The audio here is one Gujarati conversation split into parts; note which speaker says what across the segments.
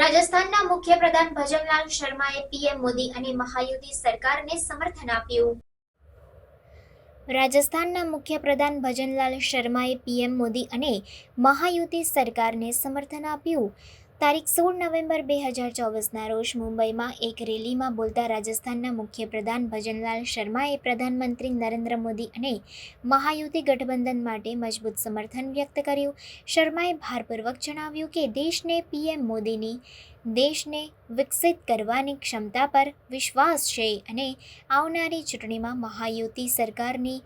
Speaker 1: રાજસ્થાનના મુખ્ય પ્રધાન ભજનલાલ શર્માએ પીએમ મોદી અને મહાયુતિ સરકારને સમર્થન આપ્યું રાજસ્થાનના મુખ્ય પ્રધાન ભજનલાલ શર્માએ પીએમ મોદી અને મહાયુતિ સરકારને સમર્થન આપ્યું તારીખ સોળ નવેમ્બર બે હજાર ચોવીસના રોજ મુંબઈમાં એક રેલીમાં બોલતા રાજસ્થાનના મુખ્ય પ્રધાન ભજનલાલ શર્માએ પ્રધાનમંત્રી નરેન્દ્ર મોદી અને મહાયુતિ ગઠબંધન માટે મજબૂત સમર્થન વ્યક્ત કર્યું શર્માએ ભારપૂર્વક જણાવ્યું કે દેશને પીએમ મોદીની દેશને વિકસિત કરવાની ક્ષમતા પર વિશ્વાસ છે અને આવનારી ચૂંટણીમાં મહાયુતિ સરકારની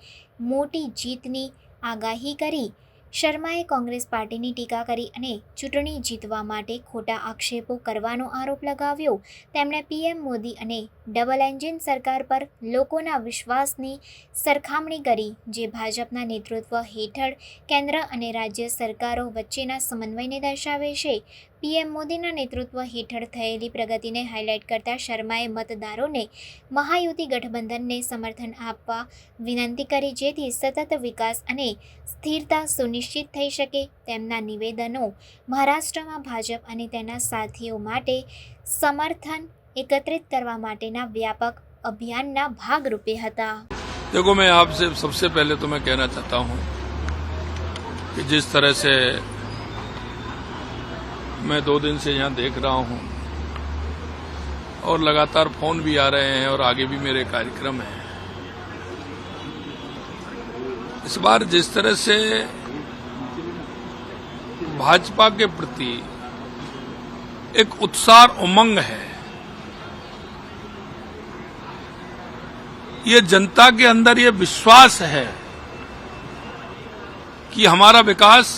Speaker 1: મોટી જીતની આગાહી કરી શર્માએ કોંગ્રેસ પાર્ટીની ટીકા કરી અને ચૂંટણી જીતવા માટે ખોટા આક્ષેપો કરવાનો આરોપ લગાવ્યો તેમણે પીએમ મોદી અને ડબલ એન્જિન સરકાર પર લોકોના વિશ્વાસની સરખામણી કરી જે ભાજપના નેતૃત્વ હેઠળ કેન્દ્ર અને રાજ્ય સરકારો વચ્ચેના સમન્વયને દર્શાવે છે પીએમ મોદીના નેતૃત્વ હેઠળ થયેલી પ્રગતિને હાઇલાઇટ કરતા શર્માએ મતદારોને મહાયુતિ ગઠબંધનને સમર્થન આપવા વિનંતી કરી જેથી સતત વિકાસ અને સ્થિરતા સુનિશ્ચિત निश्चित થઈ શકે તેમના નિવેદનો મહારાષ્ટ્રમાં ભાજપ અને તેના સાથીઓ માટે સમર્થન એકત્રિત કરવા માટેના ব্যাপক અભિયાનના ભાગરૂપે હતા
Speaker 2: દેખો મેં આપસે સૌથી પહેલા તો મેં કહેના چاہتا હું કે जिस तरह से मैं 2 दिन से यहां देख रहा हूं और लगातार फोन भी आ रहे हैं और आगे भी मेरे कार्यक्रम हैं इस बार जिस तरह से भाजपा के प्रति एक उत्साह उमंग है ये जनता के अंदर ये विश्वास है कि हमारा विकास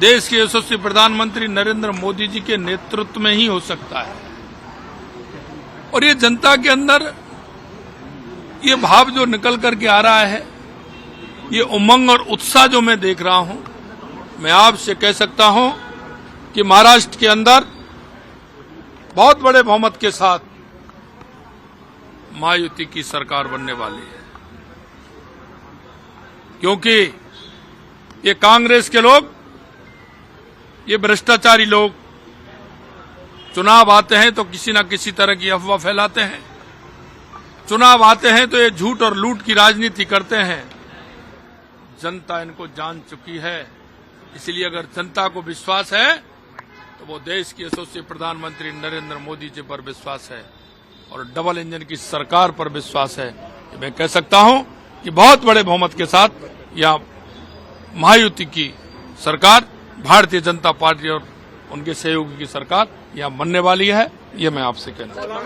Speaker 2: देश के यशस्वी प्रधानमंत्री नरेंद्र मोदी जी के नेतृत्व में ही हो सकता है और ये जनता के अंदर ये भाव जो निकल करके आ रहा है ये उमंग और उत्साह जो मैं देख रहा हूं मैं आपसे कह सकता हूं कि महाराष्ट्र के अंदर बहुत बड़े बहुमत के साथ मायुति की सरकार बनने वाली है क्योंकि ये कांग्रेस के लोग ये भ्रष्टाचारी लोग चुनाव आते हैं तो किसी ना किसी तरह की अफवाह फैलाते हैं चुनाव आते हैं तो ये झूठ और लूट की राजनीति करते हैं जनता इनको जान चुकी है इसलिए अगर जनता को विश्वास है तो वो देश की यशस्वी प्रधानमंत्री नरेंद्र मोदी जी पर विश्वास है और डबल इंजन की सरकार पर विश्वास है मैं कह सकता हूं कि बहुत बड़े बहुमत के साथ यह महायुति की सरकार भारतीय जनता पार्टी और उनके सहयोगी की सरकार यह बनने वाली है ये मैं आपसे कहना चाहता